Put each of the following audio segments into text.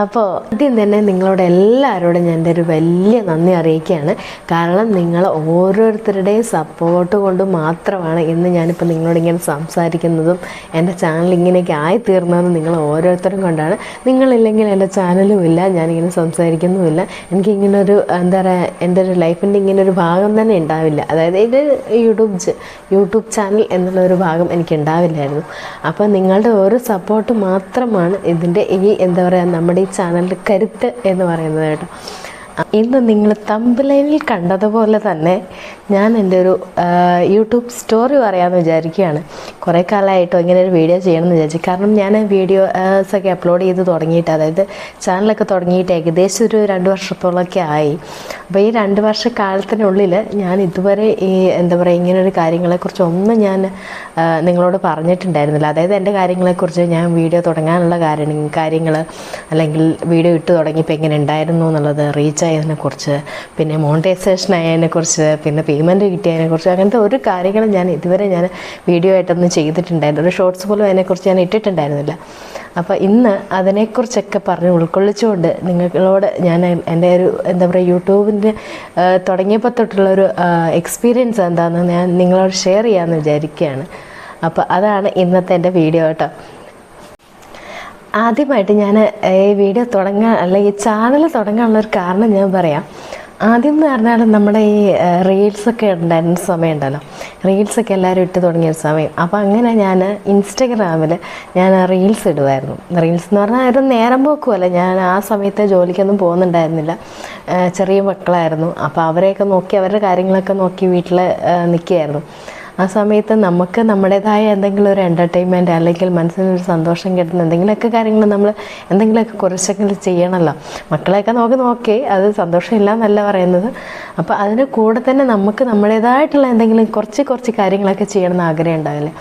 അപ്പോൾ ആദ്യം തന്നെ നിങ്ങളോട് എല്ലാവരോടും ഞാൻ എന്റെ ഒരു വലിയ നന്ദി അറിയിക്കുകയാണ്. കാരണം നിങ്ങൾ ഓരോരുത്തരുടെയും സപ്പോർട്ട് കൊണ്ട് മാത്രമാണ് ഇന്ന് ഞാനിപ്പോൾ നിങ്ങളോട് ഇങ്ങനെ സംസാരിക്കുന്നതും എന്റെ ചാനൽ ഇങ്ങനെയൊക്കെ ആയിത്തീർന്നതും നിങ്ങൾ ഓരോരുത്തരും കൊണ്ടാണ്. നിങ്ങളില്ലെങ്കിൽ എന്റെ ചാനലും ഇല്ല ഞാനിങ്ങനെ സംസാരിക്കുന്നുമില്ല. എനിക്കിങ്ങനൊരു എന്താ പറയുക എന്റെ ഒരു ലൈഫിന്റെ ഇങ്ങനെ ഒരു ഭാഗം തന്നെ ഉണ്ടാവില്ല. അതായത് ഇത് യൂട്യൂബ് യൂട്യൂബ് ചാനൽ എന്നുള്ള ഒരു ഭാഗം എനിക്ക് ഉണ്ടാവില്ലായിരുന്നു അപ്പോൾ നിങ്ങളുടെ ഓരോ സപ്പോർട്ട് മാത്രമാണ് ഇതിന്റെ ഈ എന്താ പറയുക നമ്മുടെ ചാനലിന്റെ കരുത്ത് എന്ന് പറയുന്നത് കേട്ടോ. ഇന്ന് നിങ്ങൾ തമ്പലൈനിൽ കണ്ടതുപോലെ തന്നെ ഞാൻ എന്റെ ഒരു യൂട്യൂബ് സ്റ്റോറി പറയാമെന്ന് വിചാരിക്കുകയാണ്. കുറേ കാലമായിട്ടോ ഇങ്ങനെ ഒരു വീഡിയോ ചെയ്യണമെന്ന് വിചാരിച്ചു. കാരണം ഞാൻ വീഡിയോസ് ഒക്കെ അപ്ലോഡ് ചെയ്ത് തുടങ്ങിയിട്ട് അതായത് ചാനലൊക്കെ തുടങ്ങിയിട്ട് ഏകദേശം ഒരു രണ്ട് വർഷത്തോളമൊക്കെ ആയി. അപ്പോൾ ഈ രണ്ട് വർഷ കാലത്തിനുള്ളിൽ ഞാൻ ഇതുവരെ ഈ എന്താ പറയുക ഇങ്ങനൊരു കാര്യങ്ങളെക്കുറിച്ച് ഒന്നും ഞാൻ നിങ്ങളോട് പറഞ്ഞിട്ടുണ്ടായിരുന്നില്ല. അതായത് എന്റെ കാര്യങ്ങളെക്കുറിച്ച് ഞാൻ വീഡിയോ തുടങ്ങാനുള്ള കാര്യം കാര്യങ്ങൾ അല്ലെങ്കിൽ വീഡിയോ ഇട്ട് തുടങ്ങിയപ്പോൾ എങ്ങനെ ഉണ്ടായിരുന്നു എന്നുള്ളത് റീച്ച് ആയതിനെക്കുറിച്ച് പിന്നെ മോണിറ്റൈസേഷൻ ആയതിനെക്കുറിച്ച് പിന്നെ പേയ്മെന്റ് കിട്ടിയതിനെക്കുറിച്ച് അങ്ങനത്തെ ഒരു കാര്യങ്ങളും ഞാൻ ഇതുവരെ ഞാൻ വീഡിയോ ആയിട്ടൊന്നും ചെയ്തിട്ടുണ്ടായിരുന്നു ഒരു ഷോർട്സ് പോലും അതിനെക്കുറിച്ച് ഞാൻ ഇട്ടിട്ടുണ്ടായിരുന്നില്ല. അപ്പോൾ ഇന്ന് അതിനെക്കുറിച്ചൊക്കെ പറഞ്ഞ് ഉൾക്കൊള്ളിച്ചുകൊണ്ട് നിങ്ങളോട് ഞാൻ എന്റെ ഒരു എന്താ പറയുക യൂട്യൂബിന്റെ തുടങ്ങിയപ്പോൾ തൊട്ടുള്ള ഒരു എക്സ്പീരിയൻസ് എന്താണെന്ന് ഞാൻ നിങ്ങളോട് ഷെയർ ചെയ്യാമെന്ന് വിചാരിക്കുകയാണ്. അപ്പോൾ അതാണ് ഇന്നത്തെ എന്റെ വീഡിയോ കേട്ടോ. ആദ്യമായിട്ട് ഞാൻ ഈ വീഡിയോ തുടങ്ങാൻ അല്ലെങ്കിൽ ചാനൽ തുടങ്ങാനുള്ള ഒരു കാരണം ഞാൻ പറയാം. ആദ്യം എന്ന് പറഞ്ഞാൽ നമ്മുടെ ഈ റീൽസൊക്കെ ഉണ്ടായിരുന്ന സമയം ഉണ്ടല്ലോ റീൽസൊക്കെ എല്ലാവരും ഇട്ട് തുടങ്ങിയ സമയം. അപ്പോൾ അങ്ങനെ ഞാൻ ഇൻസ്റ്റഗ്രാമിൽ ഞാൻ റീൽസ് ഇടുമായിരുന്നു റീൽസ് എന്ന് പറഞ്ഞാൽ ഒരു നേരം പോക്കുമല്ല ഞാൻ ആ സമയത്തെ ജോലിക്കൊന്നും പോകുന്നുണ്ടായിരുന്നില്ല. ചെറിയ മക്കളായിരുന്നു. അപ്പോൾ അവരെയൊക്കെ നോക്കി അവരുടെ കാര്യങ്ങളൊക്കെ നോക്കി വീട്ടിൽ നിൽക്കുകയായിരുന്നു ആ സമയത്ത് നമുക്ക് നമ്മുടേതായ എന്തെങ്കിലും ഒരു എന്റർടൈൻമെന്റ് അല്ലെങ്കിൽ മനസ്സിനൊരു സന്തോഷം കിട്ടുന്ന എന്തെങ്കിലുമൊക്കെ കാര്യങ്ങൾ നമ്മൾ എന്തെങ്കിലുമൊക്കെ കുറച്ചെങ്കിലും ചെയ്യണമല്ലോ മക്കളെയൊക്കെ നോക്കി നോക്കി അത് സന്തോഷമില്ല എന്നല്ല പറയുന്നത്. അപ്പോൾ അതിന് കൂടെ തന്നെ നമുക്ക് നമ്മുടേതായിട്ടുള്ള എന്തെങ്കിലും കുറച്ച് കുറച്ച് കാര്യങ്ങളൊക്കെ ചെയ്യണമെന്ന് ആഗ്രഹം ഉണ്ടാവില്ലേ?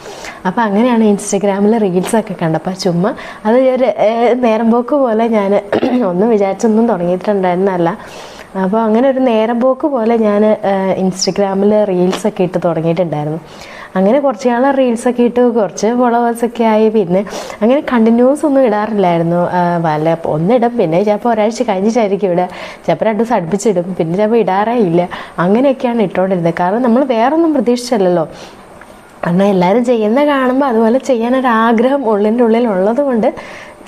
അപ്പോൾ അങ്ങനെയാണ് ഇൻസ്റ്റഗ്രാമിൽ റീൽസൊക്കെ കണ്ടപ്പോൾ ചുമ്മാ അത് ഒരു നേരം പോക്ക് പോലെ ഞാൻ ഒന്നും വിചാരിച്ചൊന്നും തുടങ്ങിയിട്ടുണ്ടായിരുന്നല്ല അപ്പോൾ അങ്ങനെ ഒരു നേരം പോക്ക് പോലെ ഞാൻ ഇൻസ്റ്റഗ്രാമിൽ റീൽസൊക്കെ ഇട്ട് തുടങ്ങിയിട്ടുണ്ടായിരുന്നു. അങ്ങനെ കുറച്ച് നാൾ റീൽസൊക്കെ ഇട്ട് കുറച്ച് ഫോളോവേഴ്സൊക്കെ ആയി. പിന്നെ അങ്ങനെ കണ്ടിന്യൂസ് ഒന്നും ഇടാറില്ലായിരുന്നു. വല്ല ഒന്നിടും പിന്നെ ചിലപ്പോൾ ഒരാഴ്ച കഴിഞ്ഞിട്ടായിരിക്കും ഇടുക. ചിലപ്പോൾ രണ്ട് ദിവസം അടുപ്പിച്ചിടും പിന്നെ ചിലപ്പോൾ ഇടാറേ ഇല്ല. അങ്ങനെയൊക്കെയാണ് ഇട്ടുകൊണ്ടിരുന്നത് കാരണം നമ്മൾ വേറൊന്നും പ്രതീക്ഷിച്ചല്ലോ കാരണം എല്ലാവരും ചെയ്യുന്ന കാണുമ്പോൾ അതുപോലെ ചെയ്യാനൊരാഗ്രഹം ഉള്ളിന്റെ ഉള്ളിൽ ഉള്ളത് കൊണ്ട്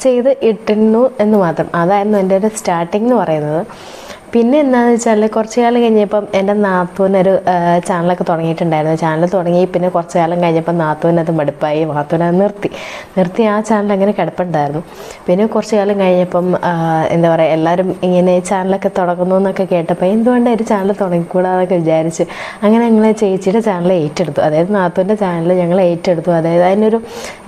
ചെയ്ത് ഇട്ടിരുന്നു എന്ന് മാത്രം. അതായിരുന്നു എന്റെ ഒരു സ്റ്റാർട്ടിങ് എന്ന് പറയുന്നത്. പിന്നെ എന്താണെന്ന് വെച്ചാൽ കുറച്ച് കാലം കഴിഞ്ഞപ്പം എന്റെ നാത്തൂനൊരു ചാനലൊക്കെ തുടങ്ങിയിട്ടുണ്ടായിരുന്നു. ചാനൽ തുടങ്ങി പിന്നെ കുറച്ച് കാലം കഴിഞ്ഞപ്പം നാത്തൂനത് മടുപ്പായി. നാത്തൂനത് നിർത്തി. നിർത്തി ആ ചാനൽ അങ്ങനെ കിടപ്പുണ്ടായിരുന്നു. പിന്നെ കുറച്ച് കാലം കഴിഞ്ഞപ്പം എന്താ പറയുക എല്ലാവരും ഇങ്ങനെ ചാനലൊക്കെ തുടങ്ങുന്നു എന്നൊക്കെ കേട്ടപ്പോൾ എന്തുകൊണ്ട് ഒരു ചാനൽ തുടങ്ങിക്കൂടാന്നൊക്കെ വിചാരിച്ച് അങ്ങനെ ഞങ്ങൾ ചേച്ചിയുടെ ചാനൽ ഏറ്റെടുത്തു. അതായത് നാത്തൂന്റെ ചാനൽ ഞങ്ങൾ ഏറ്റെടുത്തു. അതായത് അതിനൊരു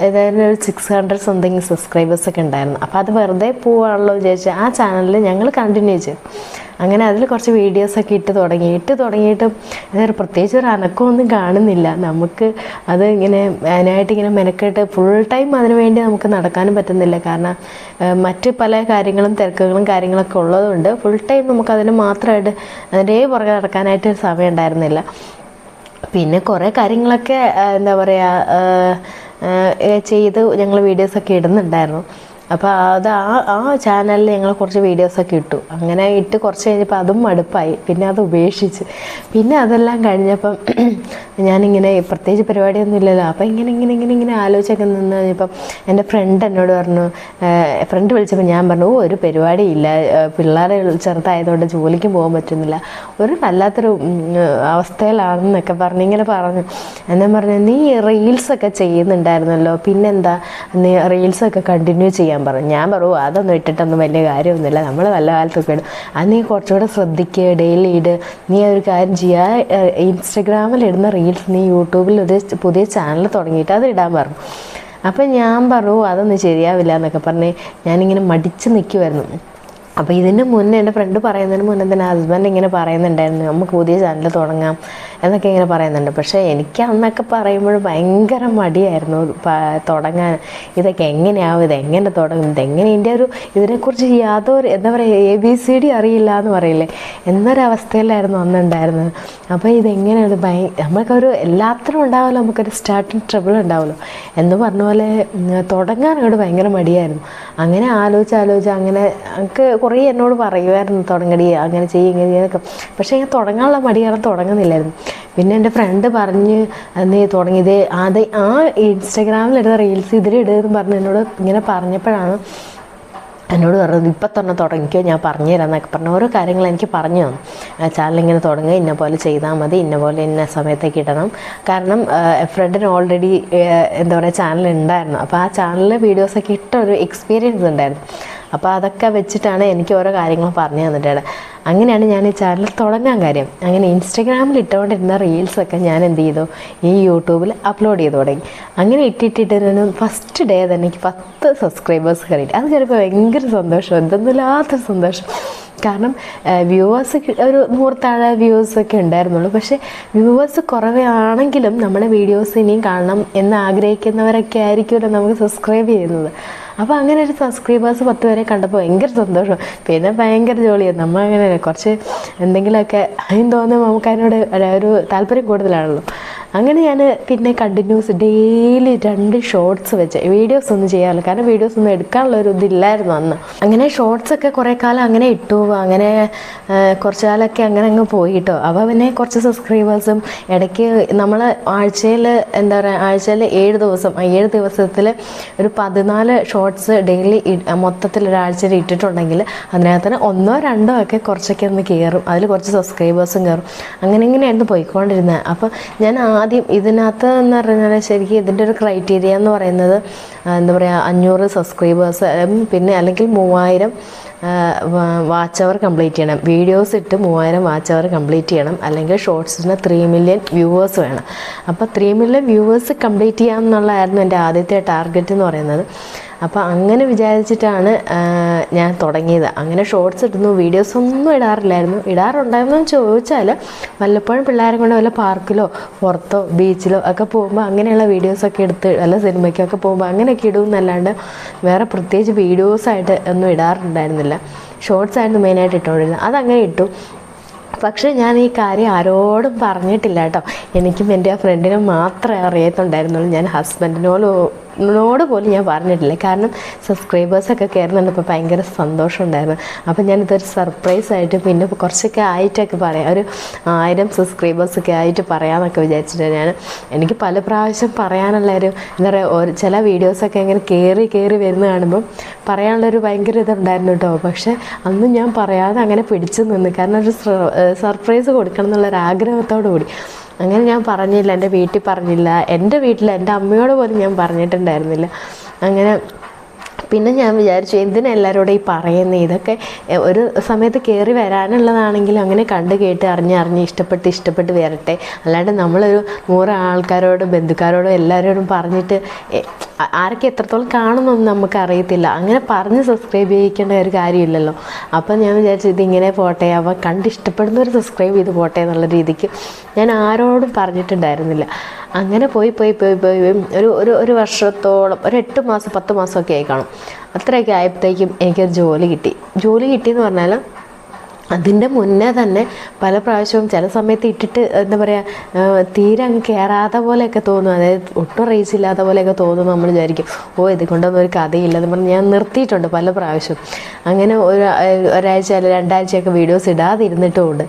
ഏതായാലും ഒരു സിക്സ് ഹൺഡ്രഡ് സംതിങ് സബ്സ്ക്രൈബേഴ്സൊക്കെ ഉണ്ടായിരുന്നു. അപ്പോൾ അത് വെറുതെ പോവാണല്ലോ വിചാരിച്ച് ആ ചാനലിൽ ഞങ്ങൾ കണ്ടിന്യൂ ചെയ്തു. അങ്ങനെ അതിൽ കുറച്ച് വീഡിയോസൊക്കെ ഇട്ട് തുടങ്ങി. ഇട്ട് തുടങ്ങിയിട്ടും അതൊരു പ്രത്യേകിച്ച് ഒരു അനക്കമൊന്നും കാണുന്നില്ല. നമുക്ക് അത് ഇങ്ങനെ അതിനായിട്ട് ഇങ്ങനെ മെനക്കെട്ട് ഫുൾ ടൈം അതിനു വേണ്ടി നമുക്ക് നടക്കാനും പറ്റുന്നില്ല. കാരണം മറ്റ് പല കാര്യങ്ങളും തിരക്കുകളും കാര്യങ്ങളൊക്കെ ഉള്ളതുകൊണ്ട് ഫുൾ ടൈം നമുക്ക് അതിന് മാത്രമായിട്ട് അതിന്റെ പുറകെ നടക്കാനായിട്ട് ഒരു സമയം ഉണ്ടായിരുന്നില്ല. പിന്നെ കുറേ കാര്യങ്ങളൊക്കെ എന്താ പറയുക ചെയ്ത് ഞങ്ങൾ വീഡിയോസൊക്കെ ഇടുന്നുണ്ടായിരുന്നു. അപ്പോൾ അത് ആ ആ ചാനലിൽ ഞങ്ങൾ കുറച്ച് വീഡിയോസൊക്കെ ഇട്ടു. അങ്ങനെ ഇട്ട് കുറച്ച് കഴിഞ്ഞപ്പോൾ അതും മടുപ്പായി. പിന്നെ അത് ഉപേക്ഷിച്ച്. പിന്നെ അതെല്ലാം കഴിഞ്ഞപ്പം ഞാനിങ്ങനെ പ്രത്യേകിച്ച് പരിപാടിയൊന്നും ഇല്ലല്ലോ. അപ്പോൾ ഇങ്ങനെ ഇങ്ങനെ ഇങ്ങനെ ഇങ്ങനെ ആലോചിച്ചൊക്കെ നിന്ന് കഴിഞ്ഞപ്പം എന്റെ ഫ്രണ്ട് എന്നോട് പറഞ്ഞു ഫ്രണ്ട് വിളിച്ചപ്പോൾ ഞാൻ പറഞ്ഞു ഒരു പരിപാടി ഇല്ല. പിള്ളേരെ ചെറുതായതുകൊണ്ട് ജോലിക്ക് പോകാൻ പറ്റുന്നില്ല. ഒരു വല്ലാത്തൊരു അവസ്ഥയിലാണെന്നൊക്കെ പറഞ്ഞ് ഇങ്ങനെ പറഞ്ഞു. എന്നാ പറഞ്ഞു നീ റീൽസൊക്കെ ചെയ്യുന്നുണ്ടായിരുന്നല്ലോ. പിന്നെന്താ? നീ റീൽസൊക്കെ കണ്ടിന്യൂ ചെയ്യാൻ പറഞ്ഞു ഞാൻ പറഞ്ഞു "ഓ, അതൊന്നും ഇട്ടിട്ടൊന്നും വലിയ കാര്യമൊന്നുമില്ല. നമ്മൾ നല്ല കാലത്തൊക്കെ ഇടും. അത് നീ കുറച്ചുകൂടെ ശ്രദ്ധിക്കുക ഡെയിലി ഇട്. നീ ഒരു കാര്യം ചെയ്യുക ഇൻസ്റ്റഗ്രാമിൽ ഇടുന്ന റീൽസ് നീ യൂട്യൂബിൽ ഒരു പുതിയ ചാനൽ തുടങ്ങിയിട്ട് അത് ഇടാൻ പറഞ്ഞു. അപ്പം ഞാൻ പറഞ്ഞു അതൊന്നും ശരിയാവില്ല എന്നൊക്കെ പറഞ്ഞ് ഞാനിങ്ങനെ മടിച്ച് നിൽക്കുമായിരുന്നു അപ്പോൾ ഇതിന് മുന്നേ എന്റെ ഫ്രണ്ട് പറയുന്നതിന് മുന്നേ തന്നെ ഹസ്ബൻഡ് ഇങ്ങനെ പറയുന്നുണ്ടായിരുന്നു നമുക്ക് പുതിയ ചാനൽ തുടങ്ങാം. എന്നൊക്കെ ഇങ്ങനെ പറയുന്നുണ്ട്. പക്ഷേ എനിക്ക് അന്നൊക്കെ പറയുമ്പോൾ ഭയങ്കര മടിയായിരുന്നു തുടങ്ങാൻ. ഇതൊക്കെ എങ്ങനെയാവും? ഇത് എങ്ങനെ തുടങ്ങും? ഇതെങ്ങനെ ഇതിന്റെ ഒരു ഇതിനെക്കുറിച്ച് യാതൊരു എന്താ പറയുക എ ബി സി ഡി അറിയില്ല എന്ന് പറയില്ലേ? എന്നൊരവസ്ഥയിലായിരുന്നു അന്നുണ്ടായിരുന്നത്. അപ്പോൾ ഇതെങ്ങനെയാണ്? ഭയ നമ്മൾക്കൊരു എല്ലാത്തിനും ഉണ്ടാവുമല്ലോ. നമുക്കൊരു സ്റ്റാർട്ടിങ് ട്രബിൾ ഉണ്ടാവുമല്ലോ. എന്ന് പറഞ്ഞ പോലെ തുടങ്ങാനോട് ഭയങ്കര മടിയായിരുന്നു. അങ്ങനെ ആലോചിച്ച് ആലോചിച്ച് അങ്ങനെ എനിക്ക് കുറേ എന്നോട് പറയുമായിരുന്നു തുടങ്ങടി അങ്ങനെ ചെയ്യും ഇങ്ങനെ ചെയ്യുന്നൊക്കെ പക്ഷേ ഞാൻ തുടങ്ങാനുള്ള മടി കാരണം തുടങ്ങുന്നില്ലായിരുന്നു. പിന്നെ എന്റെ ഫ്രണ്ട് പറഞ്ഞ് നീ തുടങ്ങിയത് അത് ആ ഇൻസ്റ്റാഗ്രാമിലിടുന്ന റീൽസ് ഇതിലിടുമെന്ന് പറഞ്ഞ് എന്നോട് ഇങ്ങനെ പറഞ്ഞപ്പോഴാണ് എന്നോട് പറഞ്ഞത് ഇപ്പം തന്നെ തുടങ്ങിക്കോ ഞാൻ പറഞ്ഞു തരാം എന്നൊക്കെ പറഞ്ഞ ഓരോ കാര്യങ്ങൾ എനിക്ക് പറഞ്ഞു തന്നു. ചാനൽ ഇങ്ങനെ തുടങ്ങുക ഇന്ന പോലെ ചെയ്താൽ മതി ഇന്ന പോലെ ഇന്ന സമയത്തേക്ക് ഇടണം. കാരണം ഫ്രണ്ടിന് ഓൾറെഡി എന്താ പറയുക ചാനൽ ഉണ്ടായിരുന്നു. അപ്പോൾ ആ ചാനലിലെ വീഡിയോസൊക്കെ ഇട്ട ഒരു എക്സ്പീരിയൻസ് ഉണ്ടായിരുന്നു. അപ്പോൾ അതൊക്കെ വെച്ചിട്ടാണ് എനിക്ക് ഓരോ കാര്യങ്ങൾ പറഞ്ഞു തന്നിട്ടുള്ളത്. അങ്ങനെയാണ് ഞാൻ ഈ ചാനൽ തുടങ്ങാൻ കാര്യം. അങ്ങനെ ഇൻസ്റ്റഗ്രാമിൽ ഇട്ടുകൊണ്ടിരുന്ന റീൽസൊക്കെ ഞാൻ എന്ത് ചെയ്തു? ഈ യൂട്യൂബിൽ അപ്ലോഡ് ചെയ്ത് തുടങ്ങി. അങ്ങനെ ഇട്ടിട്ടിട്ടിരുന്ന ഫസ്റ്റ് ഡേ തന്നെ എനിക്ക് പത്ത് സബ്സ്ക്രൈബേഴ്സ് കയറിയിട്ട് അത് ചിലപ്പോൾ ഭയങ്കര സന്തോഷം. എന്തെന്നില്ലാത്ത സന്തോഷം. കാരണം വ്യൂവേഴ്സ് ഒരു നൂറ് താഴെ വ്യൂവേഴ്സ് ഒക്കെ ഉണ്ടായിരുന്നുള്ളൂ. പക്ഷേ വ്യൂവേഴ്സ് കുറവാണെങ്കിലും നമ്മുടെ വീഡിയോസ് ഇനിയും കാണണം എന്ന് ആഗ്രഹിക്കുന്നവരൊക്കെ ആയിരിക്കുമല്ലോ നമുക്ക് സബ്സ്ക്രൈബ് ചെയ്യുന്നത്. അപ്പോൾ അങ്ങനെ ഒരു സബ്സ്ക്രൈബേഴ്സ് പത്ത് പേരെ കണ്ടപ്പോൾ ഭയങ്കര സന്തോഷം. പിന്നെ ഭയങ്കര ജോലിയാണ് നമ്മൾ അങ്ങനെ കുറച്ച് എന്തെങ്കിലുമൊക്കെ അതിന് തോന്നുമ്പോൾ നമുക്ക് അതിനോട് ഒരു താല്പര്യം കൂടുതലാണല്ലോ. അങ്ങനെ ഞാൻ പിന്നെ കണ്ടിന്യൂസ് ഡെയിലി രണ്ട് ഷോർട്സ് വെച്ച്. വീഡിയോസ് ഒന്നും ചെയ്യാറില്ല. കാരണം വീഡിയോസ് ഒന്നും എടുക്കാനുള്ള ഒരു ഇതില്ലായിരുന്നു അന്ന്. അങ്ങനെ ഷോർട്സ് ഒക്കെ കുറേ കാലം അങ്ങനെ ഇട്ടു. അങ്ങനെ കുറച്ച് കാലമൊക്കെ അങ്ങനെ അങ്ങ് പോയി കേട്ടോ അപ്പോൾ പിന്നെ കുറച്ച് സബ്സ്ക്രൈബേഴ്സും ഇടയ്ക്ക് നമ്മൾ ആഴ്ചയിൽ എന്താ പറയുക ആഴ്ചയിൽ ഏഴ് ദിവസം ഏഴ് ദിവസത്തിൽ ഒരു പതിനാല് ഷോർട്സ് ഡെയിലി മൊത്തത്തിൽ ഒരാഴ്ചയിൽ ഇട്ടിട്ടുണ്ടെങ്കിൽ അതിനകത്ത് ഒന്നോ രണ്ടോ ഒക്കെ കുറച്ചൊക്കെ ഒന്ന് കയറും. അതിൽ കുറച്ച് സബ്സ്ക്രൈബേഴ്സും കയറും. അങ്ങനെ ഇങ്ങനെയായിരുന്നു പോയിക്കൊണ്ടിരുന്നത്. അപ്പോൾ ഞാൻ ആദ്യം ഇതിനകത്ത് എന്ന് പറഞ്ഞാൽ ശരിക്കും ഇതിന്റെ ഒരു ക്രൈറ്റീരിയ എന്ന് പറയുന്നത് എന്താ പറയുക അഞ്ഞൂറ് സബ്സ്ക്രൈബേഴ്സ് പിന്നെ അല്ലെങ്കിൽ മൂവായിരം വാച്ച് അവർ കംപ്ലീറ്റ് ചെയ്യണം. വീഡിയോസ് ഇട്ട് മൂവായിരം വാച്ച് അവർ കംപ്ലീറ്റ് ചെയ്യണം. അല്ലെങ്കിൽ ഷോർട്സിന് ത്രീ മില്യൺ വ്യൂവേഴ്സ് വേണം. അപ്പോൾ ത്രീ മില്യൺ വ്യൂവേഴ്സ് കംപ്ലീറ്റ് ചെയ്യാമെന്നുള്ളതായിരുന്നു എന്റെ ആദ്യത്തെ ടാർഗറ്റ് എന്ന് പറയുന്നത്. അപ്പോൾ അങ്ങനെ വിചാരിച്ചിട്ടാണ് ഞാൻ തുടങ്ങിയത്. അങ്ങനെ ഷോർട്സ് ഇടുന്നു വീഡിയോസ് ഒന്നും ഇടാറില്ലായിരുന്നു. ഇടാറുണ്ടായിരുന്നു ചോദിച്ചാൽ വല്ലപ്പോഴും പിള്ളേരെ കൊണ്ട് വല്ല പാർക്കിലോ പുറത്തോ ബീച്ചിലോ ഒക്കെ പോകുമ്പോൾ അങ്ങനെയുള്ള വീഡിയോസൊക്കെ എടുത്ത് വല്ല സിനിമയ്ക്കൊക്കെ പോകുമ്പോൾ അങ്ങനെയൊക്കെ ഇടുമെന്നല്ലാണ്ട് വേറെ പ്രത്യേകിച്ച് വീഡിയോസായിട്ട് ഒന്നും ഇടാറുണ്ടായിരുന്നില്ല. ഷോർട്സ് ആയിരുന്നു മെയിനായിട്ട് ഇട്ടുകൊണ്ടിരുന്നത് അതങ്ങനെ ഇട്ടു. പക്ഷേ ഞാൻ ഈ കാര്യം ആരോടും പറഞ്ഞിട്ടില്ല കേട്ടോ. എനിക്കും എന്റെ ആ ഫ്രണ്ടിനും മാത്രമേ അറിയത്തുണ്ടായിരുന്നുള്ളൂ. ഞാൻ ഹസ്ബൻഡിനോട് നോട് പോലും ഞാൻ പറഞ്ഞിട്ടില്ല. കാരണം സബ്സ്ക്രൈബേഴ്സൊക്കെ കയറുന്നുണ്ടപ്പോൾ ഭയങ്കര സന്തോഷമുണ്ടായിരുന്നു. അപ്പോൾ ഞാനിതൊരു സർപ്രൈസ് ആയിട്ട് പിന്നെ കുറച്ചൊക്കെ ആയിട്ടൊക്കെ പറയാം. ഒരു ആയിരം സബ്സ്ക്രൈബേഴ്സൊക്കെ ആയിട്ട് പറയാമെന്നൊക്കെ വിചാരിച്ചിട്ട് ഞാൻ എനിക്ക് പല പ്രാവശ്യം പറയാനുള്ള ഒരു എന്താ പറയുക ഒരു ചില വീഡിയോസൊക്കെ ഇങ്ങനെ കയറി കയറി വരുന്ന കാണുമ്പം പറയാനുള്ളൊരു ഭയങ്കര ഇതുണ്ടായിരുന്നു കേട്ടോ പക്ഷേ അന്ന് ഞാൻ പറയാതെ അങ്ങനെ പിടിച്ചു നിന്ന് കാരണം ഒരു സർപ്രൈസ് കൊടുക്കണം എന്നുള്ളൊരു ആഗ്രഹത്തോടു കൂടി അങ്ങനെ ഞാൻ പറഞ്ഞില്ല എന്റെ വീട്ടിൽ പറഞ്ഞില്ല. എന്റെ വീട്ടിൽ എന്റെ അമ്മയോട് പോലും ഞാൻ പറഞ്ഞിട്ടുണ്ടായിരുന്നില്ല. അങ്ങനെ പിന്നെ ഞാൻ വിചാരിച്ചു എന്തിനാ എല്ലാവരോടും ഈ പറയുന്നത് ഇതൊക്കെ ഒരു സമയത്ത് കയറി വരാനുള്ളതാണെങ്കിലും അങ്ങനെ കണ്ട് കേട്ട് അറിഞ്ഞ് അറിഞ്ഞ് ഇഷ്ടപ്പെട്ട് ഇഷ്ടപ്പെട്ട് വരട്ടെ. അല്ലാണ്ട് നമ്മളൊരു നൂറ് ആൾക്കാരോടും ബന്ധുക്കാരോടും എല്ലാവരോടും പറഞ്ഞിട്ട് ആരൊക്കെ എത്രത്തോളം കാണുന്നൊന്നും നമുക്ക് അറിയത്തില്ല അങ്ങനെ പറഞ്ഞ് സബ്സ്ക്രൈബ് ചെയ്യിക്കേണ്ട ഒരു കാര്യമില്ലല്ലോ. അപ്പം ഞാൻ വിചാരിച്ചു ഇതിങ്ങനെ പോട്ടെ. അവ കണ്ട് ഇഷ്ടപ്പെടുന്നവർ സബ്സ്ക്രൈബ് ചെയ്ത് പോട്ടെ എന്നുള്ള രീതിക്ക് ഞാൻ ആരോടും പറഞ്ഞിട്ടുണ്ടായിരുന്നില്ല. അങ്ങനെ പോയി പോയി പോയി പോയി ഒരു ഒരു ഒരു വർഷത്തോളം ഒരു എട്ട് മാസം പത്ത് മാസമൊക്കെ ആയി കാണും. അത്രയൊക്കെ ആയപ്പോഴത്തേക്കും എനിക്കൊരു ജോലി കിട്ടി. ജോലി കിട്ടിയെന്ന് പറഞ്ഞാൽ അതിന്റെ മുന്നേ തന്നെ പല പ്രാവശ്യവും ചില സമയത്ത് ഇട്ടിട്ട് എന്താ പറയുക തീരെ അങ്ങ് കയറാതെ പോലെയൊക്കെ തോന്നും. അതായത് ഒട്ടും റേസ് ഇല്ലാത്ത പോലെയൊക്കെ തോന്നും നമ്മൾ വിചാരിക്കും. ഓ ഇത് കൊണ്ടൊന്നും ഒരു കഥയില്ല എന്ന് പറഞ്ഞ് ഞാൻ നിർത്തിയിട്ടുണ്ട് പല പ്രാവശ്യവും അങ്ങനെ ഒരു ഒരാഴ്ച അല്ലെങ്കിൽ രണ്ടാഴ്ചയൊക്കെ വീഡിയോസ് ഇടാതിരുന്നിട്ടുമുണ്ട്.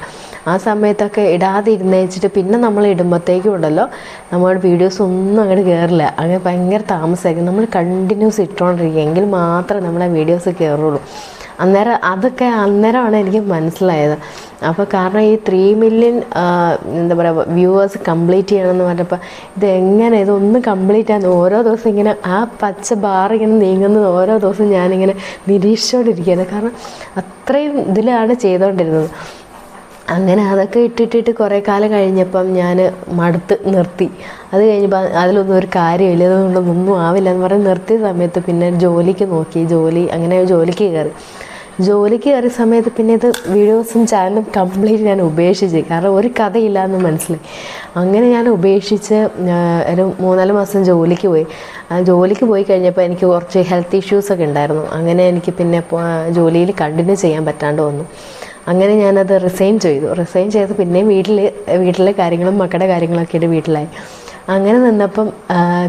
ആ സമയത്തൊക്കെ ഇടാതെ ഇരുന്നേച്ചിട്ട് പിന്നെ നമ്മൾ ഇടുമ്പോഴത്തേക്കും ഉണ്ടല്ലോ നമ്മുടെ വീഡിയോസ് ഒന്നും അങ്ങോട്ട് കയറില്ല അങ്ങനെ ഭയങ്കര താമസമായിരിക്കും നമ്മൾ കണ്ടിന്യൂസ് ഇട്ടുകൊണ്ടിരിക്കുക എങ്കിൽ മാത്രമേ നമ്മളെ വീഡിയോസ് കയറുള്ളൂ അന്നേരം അതൊക്കെ അന്നേരമാണ് എനിക്ക് മനസ്സിലായത്. അപ്പോൾ കാരണം ഈ ത്രീ മില്യൺ എന്താ പറയുക വ്യൂവേഴ്സ് കംപ്ലീറ്റ് ചെയ്യണമെന്ന് പറഞ്ഞപ്പോൾ ഇതെങ്ങനെ ഇതൊന്ന് കംപ്ലീറ്റ് ആകുന്നു ഓരോ ദിവസം ഇങ്ങനെ ആ പച്ച ബാർ ഇങ്ങനെ നീങ്ങുന്നത് ഓരോ ദിവസം ഞാനിങ്ങനെ നിരീക്ഷിച്ചുകൊണ്ടിരിക്കുകയാണ് കാരണം അത്രയും ഇതിലാണ് ചെയ്തുകൊണ്ടിരുന്നത് അങ്ങനെ അതൊക്കെ ഇട്ടിട്ടിട്ട് കുറേ കാലം കഴിഞ്ഞപ്പം ഞാൻ മടുത്ത് നിർത്തി. അത് കഴിഞ്ഞപ്പോൾ അതിലൊന്നും ഒരു കാര്യമില്ല. അതുകൊണ്ടൊന്നും ഒന്നും ആവില്ല എന്ന് പറഞ്ഞ് നിർത്തിയ സമയത്ത് പിന്നെ ജോലിക്ക് നോക്കി. ജോലി അങ്ങനെ ജോലിക്ക് കയറി ജോലിക്ക് കയറിയ സമയത്ത് പിന്നെ ഇത് വീഡിയോസും ചാനലും കംപ്ലീറ്റ് ഞാൻ ഉപേക്ഷിച്ച്. കാരണം ഒരു കഥയില്ല എന്ന് മനസ്സിലായി. അങ്ങനെ ഞാൻ ഉപേക്ഷിച്ച് ഒരു മൂന്നാൽ മാസം ജോലിക്ക് പോയി. ആ ജോലിക്ക് പോയി കഴിഞ്ഞപ്പോൾ എനിക്ക് കുറച്ച് ഹെൽത്ത് ഇഷ്യൂസൊക്കെ ഉണ്ടായിരുന്നു. അങ്ങനെ എനിക്ക് പിന്നെ ജോലിയിൽ കണ്ടിന്യൂ ചെയ്യാൻ പറ്റാണ്ട് വന്നു. അങ്ങനെ ഞാനത് റിസൈൻ ചെയ്തു. റിസൈൻ ചെയ്ത് പിന്നെയും വീട്ടിൽ വീട്ടിലെ കാര്യങ്ങളും മക്കളുടെ കാര്യങ്ങളൊക്കെ ആയിട്ട് വീട്ടിലായി. അങ്ങനെ നിന്നപ്പം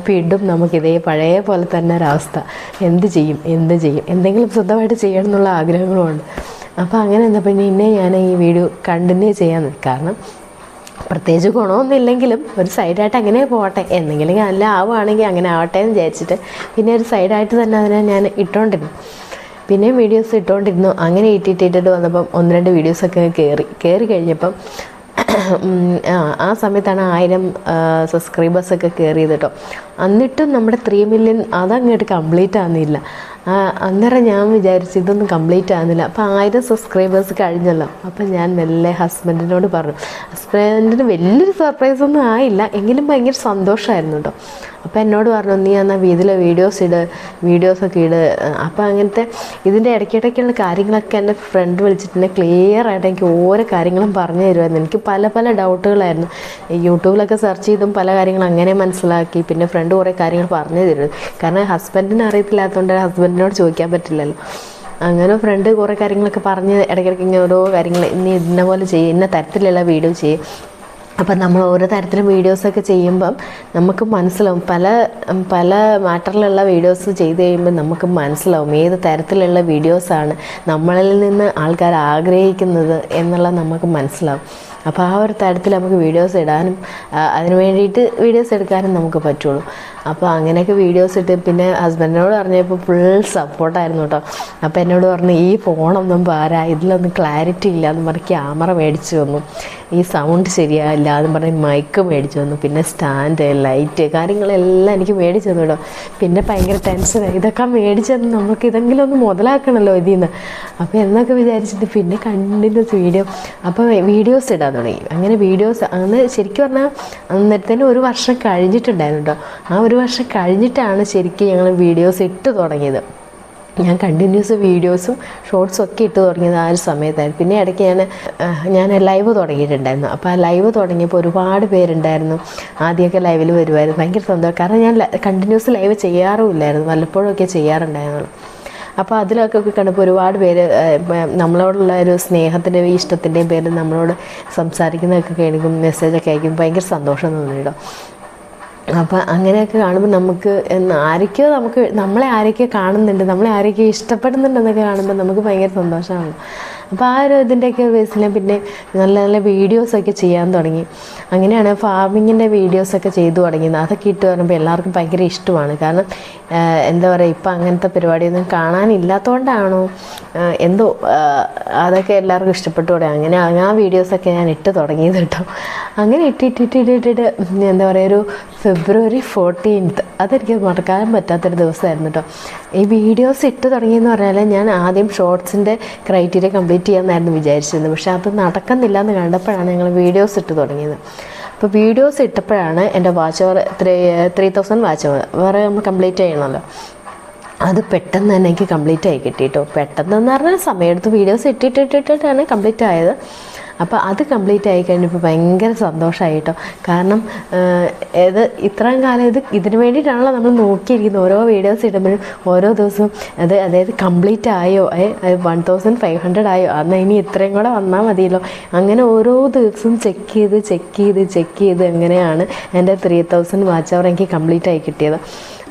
വീണ്ടും നമുക്കിതേ പഴയ പോലെ തന്നെ ഒരവസ്ഥ എന്ത് ചെയ്യും എന്ത് ചെയ്യും? എന്തെങ്കിലും സ്വന്തമായിട്ട് ചെയ്യണം എന്നുള്ള ആഗ്രഹങ്ങളുമുണ്ട് അപ്പോൾ അങ്ങനെ നിന്നപ്പോൾ ഇന്നെ ഞാൻ ഈ വീഡിയോ കണ്ടിന്യൂ ചെയ്യാൻ കാരണം പ്രത്യേകിച്ച് ഗുണമൊന്നുമില്ലെങ്കിലും ഒരു സൈഡായിട്ട് അങ്ങനെ പോകട്ടെ എന്തെങ്കിലും നല്ല ആവുകയാണെങ്കിൽ അങ്ങനെ ആവട്ടെ എന്ന് വിചാരിച്ചിട്ട് പിന്നെ ഒരു സൈഡായിട്ട് തന്നെ അതിനെ ഞാൻ ഇട്ടുകൊണ്ടിരുന്നു പിന്നെയും വീഡിയോസ് ഇട്ടുകൊണ്ടിരുന്നു അങ്ങനെ ഇട്ടിട്ടിട്ടിട്ട് വന്നപ്പം ഒന്ന് രണ്ട് വീഡിയോസൊക്കെ കയറി കയറി കഴിഞ്ഞപ്പം ആ സമയത്താണ് ആയിരം സബ്സ്ക്രൈബേഴ്സൊക്കെ കയറിയത് കേട്ടോ എന്നിട്ടും നമ്മുടെ ത്രീ മില്യൺ അതങ്ങോട്ട് കംപ്ലീറ്റ് ആകുന്നില്ല അന്നേരം ഞാൻ വിചാരിച്ചു ഇതൊന്നും കംപ്ലീറ്റ് ആകുന്നില്ല അപ്പോൾ ആയിരം സബ്സ്ക്രൈബേഴ്സ് കഴിഞ്ഞല്ലോ. അപ്പോൾ ഞാൻ മെല്ലെ ഹസ്ബൻഡിനോട് പറഞ്ഞു ഹസ്ബൻഡിന് വലിയൊരു സർപ്രൈസ് ഒന്നും ആയില്ല. എങ്കിലും ഭയങ്കര സന്തോഷമായിരുന്നു കേട്ടോ അപ്പോൾ എന്നോട് പറഞ്ഞു നീ എന്നാൽ വീതിലെ വീഡിയോസ് ഇട് വീഡിയോസൊക്കെ ഇട്. അപ്പോൾ അങ്ങനത്തെ ഇതിന്റെ ഇടയ്ക്കിടയ്ക്കുള്ള കാര്യങ്ങളൊക്കെ എന്റെ ഫ്രണ്ട് വിളിച്ചിട്ട് എന്നെ ക്ലിയർ ആയിട്ട് എനിക്ക് ഓരോ കാര്യങ്ങളും പറഞ്ഞു തരുമായിരുന്നു എനിക്ക് പല പല ഡൗട്ടുകളായിരുന്നു യൂട്യൂബിലൊക്കെ സെർച്ച് ചെയ്തും പല കാര്യങ്ങളും അങ്ങനെ മനസ്സിലാക്കി പിന്നെ ഫ്രണ്ട് കുറേ കാര്യങ്ങൾ പറഞ്ഞു തരുന്നത് കാരണം ഹസ്ബൻഡിന് അറിയത്തില്ലാത്തതുകൊണ്ട് ഹസ്ബൻഡിനോട് ചോദിക്കാൻ പറ്റില്ലല്ലോ. അങ്ങനെ ഫ്രണ്ട് കുറേ കാര്യങ്ങളൊക്കെ പറഞ്ഞ് ഇടയ്ക്കിടയ്ക്ക് ഇങ്ങനെ ഓരോ കാര്യങ്ങൾ ഇനി ഇന്ന പോലെ ചെയ്യും ഇന്ന തരത്തിലുള്ള വീഡിയോ ചെയ്യും. അപ്പം നമ്മൾ ഓരോ തരത്തിലും വീഡിയോസൊക്കെ ചെയ്യുമ്പം നമുക്ക് മനസ്സിലാവും. പല പല മാറ്ററിലുള്ള വീഡിയോസ് ചെയ്ത് കഴിയുമ്പോൾ നമുക്ക് മനസ്സിലാവും ഏത് തരത്തിലുള്ള വീഡിയോസാണ് നമ്മളിൽ നിന്ന് ആൾക്കാർ ആഗ്രഹിക്കുന്നത് എന്നുള്ളത് നമുക്ക് മനസ്സിലാവും. അപ്പോൾ ആ ഒരു തരത്തിൽ നമുക്ക് വീഡിയോസ് ഇടാനും അതിന് വേണ്ടിയിട്ട് വീഡിയോസ് എടുക്കാനും നമുക്ക് പറ്റുള്ളൂ. അപ്പോൾ അങ്ങനെയൊക്കെ വീഡിയോസ് ഇട്ട് പിന്നെ ഹസ്ബൻഡിനോട് പറഞ്ഞപ്പോൾ ഫുൾ സപ്പോർട്ടായിരുന്നു കേട്ടോ അപ്പോൾ എന്നോട് പറഞ്ഞു ഈ ഫോണൊന്നും പാരാ ഇതിലൊന്നും ക്ലാരിറ്റി ഇല്ല എന്ന് പറഞ്ഞ് ക്യാമറ മേടിച്ചു വന്നു. ഈ സൗണ്ട് ശരിയാവില്ല എന്ന് പറഞ്ഞ് മൈക്ക് മേടിച്ചു വന്നു. പിന്നെ സ്റ്റാൻഡ് ലൈറ്റ് കാര്യങ്ങളെല്ലാം എനിക്ക് മേടിച്ചു തന്നു കേട്ടോ പിന്നെ ഭയങ്കര ടെൻഷനായി ഇതൊക്കെ മേടിച്ചു തന്നു നമുക്ക് ഇതെങ്കിലും ഒന്ന് മുതലാക്കണമല്ലോ ഇതിൽ നിന്ന് അപ്പോൾ എന്നൊക്കെ വിചാരിച്ചിട്ട് പിന്നെ കണ്ടിന്യൂസ് വീഡിയോ അപ്പോൾ വീഡിയോസ് ഇടാൻ തുടങ്ങി. അങ്ങനെ വീഡിയോസ് അന്ന് ശരിക്കും പറഞ്ഞാൽ അന്നേരത്തേന് ഒരു വർഷം കഴിഞ്ഞിട്ടുണ്ടായിരുന്നു കേട്ടോ ആ ഒരു വർഷം കഴിഞ്ഞിട്ടാണ് ശരിക്കും ഞങ്ങൾ വീഡിയോസ് ഇട്ട് തുടങ്ങിയത്. ഞാൻ കണ്ടിന്യൂസ് വീഡിയോസും ഷോർട്സും ഒക്കെ ഇട്ട് തുടങ്ങിയത് ആ ഒരു സമയത്തായിരുന്നു. പിന്നെ ഇടയ്ക്ക് ഞാൻ ഞാൻ ലൈവ് തുടങ്ങിയിട്ടുണ്ടായിരുന്നു. അപ്പോൾ ആ ലൈവ് തുടങ്ങിയപ്പോൾ ഒരുപാട് പേരുണ്ടായിരുന്നു. ആദ്യമൊക്കെ ലൈവിൽ വരുമായിരുന്നു ഭയങ്കര സന്തോഷം. കാരണം ഞാൻ കണ്ടിന്യൂസ് ലൈവ് ചെയ്യാറുമില്ലായിരുന്നു വല്ലപ്പോഴും ഒക്കെ ചെയ്യാറുണ്ടായിരുന്നു അപ്പോൾ അതിലൊക്കെ കണ്ടപ്പോൾ ഒരുപാട് പേര് നമ്മളോടുള്ള ഒരു സ്നേഹത്തിന്റെയും ഇഷ്ടത്തിന്റെയും പേര് നമ്മളോട് സംസാരിക്കുന്നതൊക്കെ കേൾക്കും മെസ്സേജൊക്കെ അയക്കും ഭയങ്കര സന്തോഷം തോന്നിയിട്ടോ അപ്പം അങ്ങനെയൊക്കെ കാണുമ്പോൾ നമുക്ക് എന്ന് ആരൊക്കെയോ നമുക്ക് നമ്മളെ ആരൊക്കെയോ കാണുന്നുണ്ട് നമ്മളെ ആരൊക്കെയോ ഇഷ്ടപ്പെടുന്നുണ്ടെന്നൊക്കെ കാണുമ്പോൾ നമുക്ക് ഭയങ്കര സന്തോഷമാണ്. അപ്പോൾ ആ ഒരു ഇതിന്റെയൊക്കെ ബേസിൽ പിന്നെ നല്ല നല്ല വീഡിയോസൊക്കെ ചെയ്യാൻ തുടങ്ങി. അങ്ങനെയാണ് ഫാമിങ്ങിന്റെ വീഡിയോസൊക്കെ ചെയ്തു തുടങ്ങിയത്. അതൊക്കെ ഇട്ട് പറയുമ്പോൾ എല്ലാവർക്കും ഭയങ്കര ഇഷ്ടമാണ്. കാരണം എന്താ പറയുക ഇപ്പം അങ്ങനത്തെ പരിപാടിയൊന്നും കാണാനില്ലാത്തതുകൊണ്ടാണോ എന്തോ അതൊക്കെ എല്ലാവർക്കും ഇഷ്ടപ്പെട്ടു തുടങ്ങി അങ്ങനെ ആ വീഡിയോസൊക്കെ ഞാൻ ഇട്ട് തുടങ്ങിയത് കേട്ടോ. അങ്ങനെ ഇട്ടിട്ടിട്ടിട്ടിട്ട് എന്താ പറയുക ഒരു ഫെബ്രുവരി ഫോർട്ടീൻത്ത് അതെനിക്ക് മറക്കാൻ പറ്റാത്തൊരു ദിവസമായിരുന്നു കേട്ടോ. ഈ വീഡിയോസ് ഇട്ട് തുടങ്ങിയെന്ന് പറഞ്ഞാൽ ഞാൻ ആദ്യം ഷോർട്സിന്റെ ക്രൈറ്റീരിയ കംപ്ലീറ്റ് ചെയ്യാമെന്നായിരുന്നു വിചാരിച്ചിരുന്നത്. പക്ഷേ അത് നടക്കുന്നില്ല എന്ന് കണ്ടപ്പോഴാണ് ഞങ്ങൾ വീഡിയോസ് ഇട്ട് തുടങ്ങിയത്. അപ്പോൾ വീഡിയോസ് ഇട്ടപ്പോഴാണ് എന്റെ watch hour three three thousand watch hour വേറെ നമ്മൾ കംപ്ലീറ്റ് ചെയ്യണമല്ലോ. അത് പെട്ടെന്ന് തന്നെ എനിക്ക് കംപ്ലീറ്റ് ആയി കിട്ടി കേട്ടോ. പെട്ടെന്ന് എന്ന് പറഞ്ഞാൽ സമയമെടുത്ത് വീഡിയോസ് ഇട്ടിട്ടിട്ടിട്ടാണ് കംപ്ലീറ്റ് ആയത്. അപ്പോൾ അത് കംപ്ലീറ്റ് ആയി കഴിഞ്ഞപ്പോൾ ഭയങ്കര സന്തോഷമായി കേട്ടോ കാരണം ഇത് ഇത്രയും കാലം ഇത് ഇതിന് വേണ്ടിയിട്ടാണല്ലോ നമ്മൾ നോക്കിയിരിക്കുന്നത്. ഓരോ വീഡിയോസ് ഇടുമ്പോഴും ഓരോ ദിവസവും അത് അതായത് കംപ്ലീറ്റ് ആയോ വൺ തൗസൻഡ് ഫൈവ് ഹൺഡ്രഡ് ആയോ എന്നാൽ ഇനി ഇത്രയും കൂടെ വന്നാൽ മതിയല്ലോ. അങ്ങനെ ഓരോ ദിവസവും ചെക്ക് ചെയ്ത് ചെക്ക് ചെയ്ത് ചെക്ക് ചെയ്ത് എങ്ങനെയാണ് എന്റെ ത്രീ തൗസൻഡ് വാച്ച് അവർ എനിക്ക് കംപ്ലീറ്റ് ആയി കിട്ടിയത്.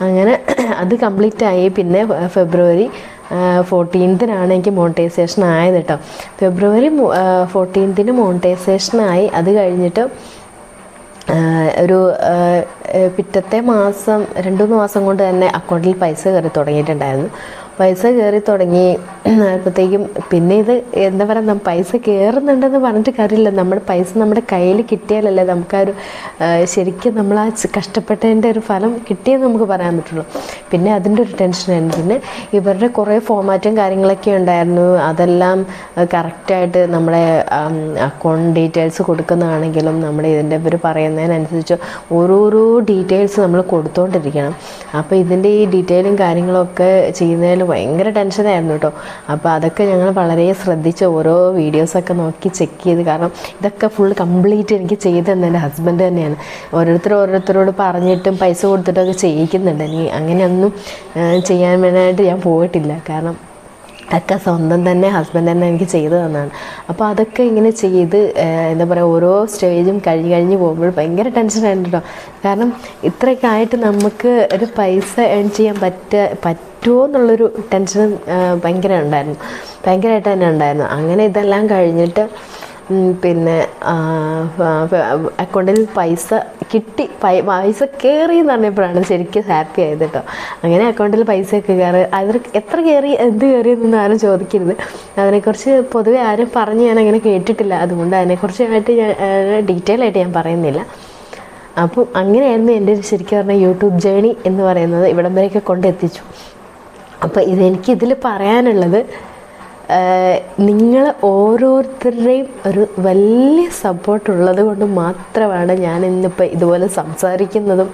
അങ്ങനെ അത് കംപ്ലീറ്റ് ആയി. പിന്നെ ഫെബ്രുവരി ഫോർട്ടീൻത്തിനാണ് എനിക്ക് മോണിറ്റൈസേഷൻ ആയത് കേട്ടോ ഫെബ്രുവരി ഫോർട്ടീൻത്തിന് മോണിറ്റൈസേഷൻ ആയി. അത് കഴിഞ്ഞിട്ട് ഒരു പിറ്റത്തെ മാസം രണ്ടു മൂന്ന് മാസം കൊണ്ട് തന്നെ അക്കൗണ്ടിൽ പൈസ കയറി തുടങ്ങിയിട്ടുണ്ടായിരുന്നു. പൈസ കയറി തുടങ്ങി. അപ്പോഴത്തേക്കും പിന്നെ ഇത് എന്താ പറയുക പൈസ കയറുന്നുണ്ടെന്ന് പറഞ്ഞിട്ട് കാര്യമില്ല. നമ്മുടെ പൈസ നമ്മുടെ കയ്യിൽ കിട്ടിയാലല്ലേ നമുക്ക് ആ ഒരു ശരിക്കും നമ്മൾ ആ കഷ്ടപ്പെട്ടതിന്റെ ഒരു ഫലം കിട്ടിയെന്ന് നമുക്ക് പറയാൻ പറ്റുള്ളൂ. പിന്നെ അതിന്റെ ഒരു ടെൻഷനായിരുന്നു പിന്നെ ഇവരുടെ കുറേ ഫോമാറ്റും കാര്യങ്ങളൊക്കെ ഉണ്ടായിരുന്നു. അതെല്ലാം കറക്റ്റായിട്ട് നമ്മുടെ അക്കൗണ്ട് ഡീറ്റെയിൽസ് കൊടുക്കുന്നതാണെങ്കിലും നമ്മുടെ ഇതിന്റെ ഇവർ പറയുന്നതിനനുസരിച്ച് ഓരോരോ ഡീറ്റെയിൽസ് നമ്മൾ കൊടുത്തുകൊണ്ടിരിക്കണം അപ്പോൾ ഇതിന്റെ ഈ ഡീറ്റെയിലും കാര്യങ്ങളൊക്കെ ചെയ്യുന്നതിൽ ഭയങ്കര ടെൻഷനായിരുന്നു കേട്ടോ അപ്പോൾ അതൊക്കെ ഞങ്ങൾ വളരെ ശ്രദ്ധിച്ച് ഓരോ വീഡിയോസൊക്കെ നോക്കി ചെക്ക് ചെയ്ത്. കാരണം ഇതൊക്കെ ഫുൾ കംപ്ലീറ്റ് എനിക്ക് ചെയ്ത് തന്നെ എന്റെ ഹസ്ബൻഡ് തന്നെയാണ്. ഓരോരുത്തർ ഓരോരുത്തരോട് പറഞ്ഞിട്ടും പൈസ കൊടുത്തിട്ടൊക്കെ ചെയ്യിക്കുന്നുണ്ട്. ഇനി അങ്ങനെയൊന്നും ചെയ്യാൻ വേണ്ടിയിട്ട് ഞാൻ പോയിട്ടില്ല. കാരണം ഒക്കെ സ്വന്തം തന്നെ ഹസ്ബൻഡ് തന്നെ എനിക്ക് ചെയ്തു തന്നതാണ് അപ്പോൾ അതൊക്കെ ഇങ്ങനെ ചെയ്ത് എന്താ പറയുക ഓരോ സ്റ്റേജും കഴിഞ്ഞ് കഴിഞ്ഞ് പോകുമ്പോൾ ഭയങ്കര ടെൻഷനായിരുന്നു കേട്ടോ കാരണം ഇത്രയൊക്കെ ആയിട്ട് നമുക്ക് ഒരു പൈസ ഏൺ ചെയ്യാൻ പറ്റ പറ്റുമോ എന്നുള്ളൊരു ടെൻഷൻ ഭയങ്കര ഉണ്ടായിരുന്നു. ഭയങ്കരമായിട്ട് തന്നെ ഉണ്ടായിരുന്നു. അങ്ങനെ ഇതെല്ലാം കഴിഞ്ഞിട്ട് പിന്നെ അക്കൗണ്ടിൽ പൈസ കിട്ടി പൈസ കയറി എന്ന് പറഞ്ഞപ്പോഴാണ് ശരിക്കും ഹാപ്പി ആയത് കേട്ടോ അങ്ങനെ അക്കൗണ്ടിൽ പൈസയൊക്കെ കയറി അതിൽ എത്ര കയറി എന്ത് കയറി എന്നൊന്നും ആരും ചോദിക്കരുത്. അതിനെക്കുറിച്ച് പൊതുവെ ആരും പറഞ്ഞ് ഞാൻ അങ്ങനെ കേട്ടിട്ടില്ല. അതുകൊണ്ട് അതിനെക്കുറിച്ച് ആയിട്ട് ഞാൻ ഡീറ്റെയിൽ ആയിട്ട് ഞാൻ പറയുന്നില്ല. അപ്പം അങ്ങനെയായിരുന്നു എന്റെ ശരിക്കും പറഞ്ഞാൽ യൂട്യൂബ് ജേണി എന്ന് പറയുന്നത് ഇവിടം വരെയൊക്കെ കൊണ്ടെത്തിച്ചു. അപ്പോൾ ഇതെനിക്കിതിൽ പറയാനുള്ളത് നിങ്ങൾ ഓരോരുത്തരുടെയും ഒരു വലിയ സപ്പോർട്ട് ഉള്ളത് കൊണ്ട് മാത്രമാണ് ഞാൻ ഇന്നിപ്പോൾ ഇതുപോലെ സംസാരിക്കുന്നതും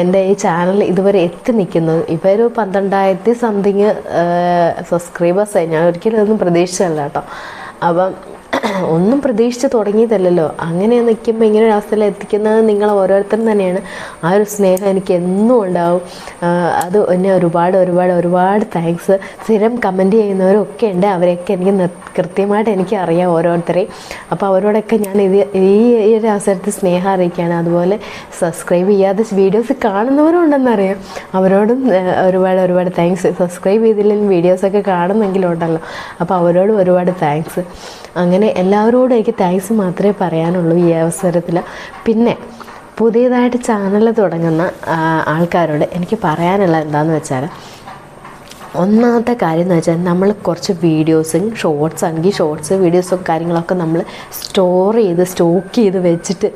എന്റെ ഈ ചാനൽ ഇതുവരെ എത്തി നിൽക്കുന്നതും. ഇപ്പോൾ ഒരു പന്ത്രണ്ടായിരത്തി സംതിങ് സബ്സ്ക്രൈബേഴ്സായി ഞാൻ ഒരിക്കലും ഇതൊന്നും പ്രതീക്ഷിച്ചല്ല കേട്ടോ. അപ്പം ഒന്നും പ്രതീക്ഷിച്ച് തുടങ്ങിയതല്ലല്ലോ. അങ്ങനെ നിൽക്കുമ്പോൾ ഇങ്ങനെ ഒരു അവസ്ഥയിൽ എത്തിക്കുന്നത് നിങ്ങൾ ഓരോരുത്തരും തന്നെയാണ്. ആ ഒരു സ്നേഹം എനിക്ക് എന്നും ഉണ്ടാവും. അത് എന്നെ ഒരുപാട് ഒരുപാട് ഒരുപാട് താങ്ക്സ് സ്ഥിരം കമന്റ് ചെയ്യുന്നവരൊക്കെ ഉണ്ട്. അവരെയൊക്കെ എനിക്ക് കൃത്യമായിട്ട് എനിക്ക് അറിയാം ഓരോരുത്തരെയും. അപ്പോൾ അവരോടൊക്കെ ഞാൻ ഇത് ഈ ഈ ഒരു അവസരത്തിൽ സ്നേഹം അറിയിക്കുകയാണ്. അതുപോലെ സബ്സ്ക്രൈബ് ചെയ്യാതെ വീഡിയോസ് കാണുന്നവരും ഉണ്ടെന്നറിയാം. അവരോടും ഒരുപാട് ഒരുപാട് താങ്ക്സ് സബ്സ്ക്രൈബ് ചെയ്തില്ലെങ്കിൽ വീഡിയോസൊക്കെ കാണുന്നെങ്കിലും ഉണ്ടല്ലോ അപ്പോൾ അവരോടും ഒരുപാട് താങ്ക്സ് അങ്ങനെ എല്ലാവരോടും എനിക്ക് താങ്ക്സ് മാത്രമേ പറയാനുള്ളൂ ഈ അവസരത്തിൽ. പിന്നെ പുതിയതായിട്ട് ചാനൽ തുടങ്ങുന്ന ആൾക്കാരോട് എനിക്ക് പറയാനുള്ള എന്താണെന്ന് വെച്ചാൽ ഒന്നാമത്തെ കാര്യം എന്ന് വെച്ചാൽ നമ്മൾ കുറച്ച് വീഡിയോസും ഷോർട്സ് ആണെങ്കിൽ ഷോർട്സ് വീഡിയോസും കാര്യങ്ങളൊക്കെ നമ്മൾ സ്റ്റോർ ചെയ്ത് സ്റ്റോക്ക് ചെയ്ത് വെച്ചിട്ട്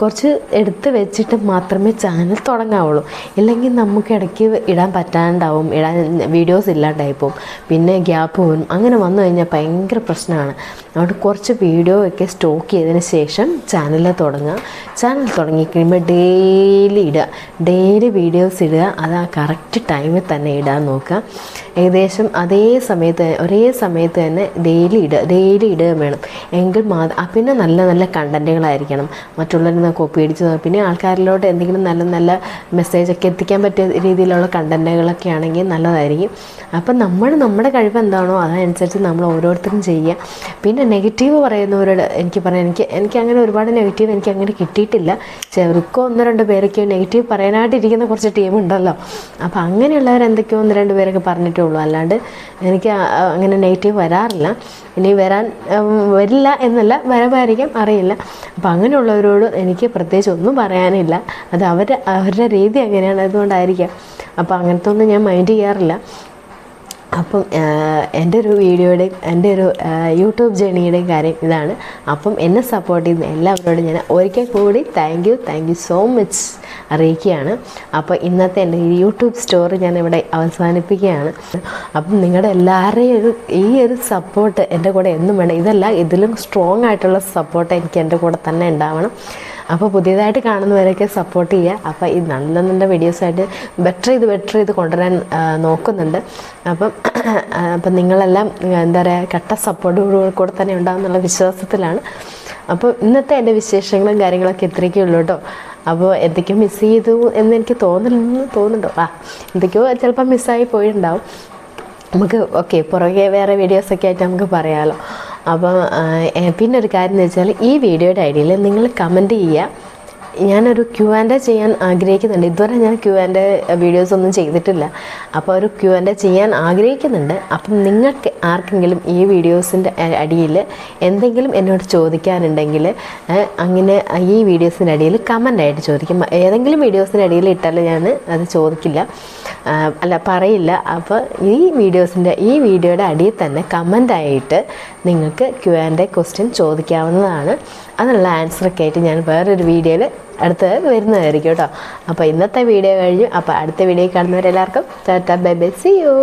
കുറച്ച് എടുത്ത് വെച്ചിട്ട് മാത്രമേ ചാനൽ തുടങ്ങാവുള്ളൂ. ഇല്ലെങ്കിൽ നമുക്ക് ഇടയ്ക്ക് ഇടാൻ പറ്റാണ്ടാവും. ഇടാൻ വീഡിയോസ് ഇല്ലാണ്ടായി പോകും പിന്നെ ഗ്യാപ്പ് വരും. അങ്ങനെ വന്നു കഴിഞ്ഞാൽ ഭയങ്കര പ്രശ്നമാണ്. അതുകൊണ്ട് കുറച്ച് വീഡിയോ ഒക്കെ സ്റ്റോക്ക് ചെയ്തതിന് ശേഷം ചാനൽ തുടങ്ങുക. ചാനൽ തുടങ്ങി കഴിയുമ്പോൾ ഡെയിലി ഇടുക. ഡെയിലി വീഡിയോസ് ഇടുക. അത് ആ കറക്റ്റ് ടൈമിൽ തന്നെ ഇടാൻ നോക്കുക. ഏകദേശം അതേ സമയത്ത് ഒരേ സമയത്ത് തന്നെ ഡെയിലി ഇടുക. ഡെയിലി ഇടുക വേണം. എങ്കിൽ മാ പിന്നെ നല്ല നല്ല കണ്ടന്റുകളായിരിക്കണം മറ്റുള്ളവരിൽ നിന്ന് കോപ്പി അടിച്ച് പിന്നെ ആൾക്കാരിലോട്ട് എന്തെങ്കിലും നല്ല നല്ല മെസ്സേജൊക്കെ എത്തിക്കാൻ പറ്റിയ രീതിയിലുള്ള കണ്ടന്റുകളൊക്കെ ആണെങ്കിൽ നല്ലതായിരിക്കും. അപ്പം നമ്മൾ നമ്മുടെ കഴിവ് എന്താണോ അതനുസരിച്ച് നമ്മൾ ഓരോരുത്തരും ചെയ്യുക. പിന്നെ നെഗറ്റീവ് പറയുന്നവരോട് എനിക്ക് പറയാം. എനിക്ക് എനിക്ക് അങ്ങനെ ഒരുപാട് നെഗറ്റീവ് എനിക്ക് അങ്ങനെ കിട്ടിയിട്ടില്ല. ചെറുക്കോ ഒന്ന് രണ്ട് പേരൊക്കെ നെഗറ്റീവ് പറയാനായിട്ടിരിക്കുന്ന കുറച്ച് ടീം ഉണ്ടല്ലോ. അപ്പോൾ അങ്ങനെയുള്ളവർ എന്തൊക്കെയോ ഒന്ന് രണ്ട് പേരൊക്കെ പറഞ്ഞിട്ടേ ഉള്ളൂ. അല്ലാണ്ട് എനിക്ക് അങ്ങനെ നെഗറ്റീവ് വരാറില്ല. ഇനി വരാൻ വരില്ല എന്നല്ല വരവായിരിക്കാം അറിയില്ല. അപ്പം അങ്ങനെയുള്ളവരോട് എനിക്ക് പ്രത്യേകിച്ച് ഒന്നും പറയാനില്ല. അത് അവരുടെ അവരുടെ രീതി അങ്ങനെയാണ് അതുകൊണ്ടായിരിക്കാം. അപ്പോൾ അങ്ങനത്തെ ഒന്നും ഞാൻ മൈൻഡ് ചെയ്യാറില്ല. അപ്പം എന്റെ ഒരു വീഡിയോയുടെയും എന്റെ ഒരു യൂട്യൂബ് ജേണിയുടെയും കാര്യം ഇതാണ്. അപ്പം എന്നെ സപ്പോർട്ട് ചെയ്യുന്ന എല്ലാവരോടും ഞാൻ ഒരിക്കൽ കൂടി thank you thank you so much അറിയിക്കുകയാണ്. അപ്പോൾ ഇന്നത്തെ എന്റെ ഈ യൂട്യൂബ് സ്റ്റോറി ഞാൻ ഇവിടെ അവസാനിപ്പിക്കുകയാണ്. അപ്പം നിങ്ങളുടെ എല്ലാവരുടെയും ഒരു ഈ ഒരു സപ്പോർട്ട് എന്റെ കൂടെ എന്നും വേണം. ഇതല്ല ഇതിലും സ്ട്രോങ് ആയിട്ടുള്ള സപ്പോർട്ട് എനിക്ക് എന്റെ കൂടെ തന്നെ ഉണ്ടാവണം. അപ്പോൾ പുതിയതായിട്ട് കാണുന്നവരൊക്കെ സപ്പോർട്ട് ചെയ്യുക. അപ്പോൾ ഈ നല്ല നല്ല വീഡിയോസായിട്ട് ബെറ്റർ ചെയ്ത് ബെറ്റർ ചെയ്ത് കൊണ്ടുവരാൻ നോക്കുന്നുണ്ട്. അപ്പം അപ്പം നിങ്ങളെല്ലാം എന്താ പറയുക കട്ട സപ്പോർട്ടോട് കൂടെ തന്നെ ഉണ്ടാകും എന്നുള്ള വിശ്വാസത്തിലാണ്. അപ്പോൾ ഇന്നത്തെ എന്റെ വിശേഷങ്ങളും കാര്യങ്ങളൊക്കെ ഇത്രയൊക്കെ ഉള്ളൂ കേട്ടോ. അപ്പോൾ എന്തൊക്കെയോ മിസ് ചെയ്തു എന്ന് എനിക്ക് തോന്നുന്നു തോന്നുന്നുണ്ടോ. ആ എന്തൊക്കെയോ ചിലപ്പോൾ മിസ്സായി പോയിട്ടുണ്ടാവും നമുക്ക് ഓക്കെ പുറകെ വേറെ വീഡിയോസൊക്കെ ആയിട്ട് നമുക്ക് പറയാമല്ലോ അപ്പം പിന്നെ ഒരു കാര്യം എന്ന് വെച്ചാൽ ഈ വീഡിയോയുടെ ഐഡിയയിൽ നിങ്ങൾ കമന്റ് ചെയ്യുക. ഞാനൊരു ക്യു ആൻഡ് ചെയ്യാൻ ആഗ്രഹിക്കുന്നുണ്ട്. ഇതുവരെ ഞാൻ ക്യു ആൻഡ് വീഡിയോസ് ഒന്നും ചെയ്തിട്ടില്ല. അപ്പോൾ ഒരു ക്യു ആൻഡ് ചെയ്യാൻ ആഗ്രഹിക്കുന്നുണ്ട്. അപ്പം നിങ്ങൾക്ക് ആർക്കെങ്കിലും ഈ വീഡിയോസിന്റെ അടിയിൽ എന്തെങ്കിലും എന്നോട് ചോദിക്കാനുണ്ടെങ്കിൽ അങ്ങനെ ഈ വീഡിയോസിന്റെ അടിയിൽ കമന്റായിട്ട് ചോദിക്കും. ഏതെങ്കിലും വീഡിയോസിന്റെ അടിയിൽ ഇട്ടാൽ ഞാൻ അത് ചോദിക്കില്ല. അല്ല പറയില്ല. അപ്പോൾ ഈ വീഡിയോസിന്റെ ഈ വീഡിയോയുടെ അടിയിൽ തന്നെ കമന്റായിട്ട് നിങ്ങൾക്ക് ക്യു ആൻഡ് ക്വസ്റ്റ്യൻ ചോദിക്കാവുന്നതാണ്. അതിനുള്ള ആൻസറൊക്കെ ആയിട്ട് ഞാൻ വേറൊരു വീഡിയോയിൽ അടുത്ത് വരുന്നതായിരിക്കും കേട്ടോ. അപ്പോൾ ഇന്നത്തെ വീഡിയോ കഴിഞ്ഞു. അപ്പോൾ അടുത്ത video കാണുന്നവരെല്ലാവർക്കും tata bye bye see you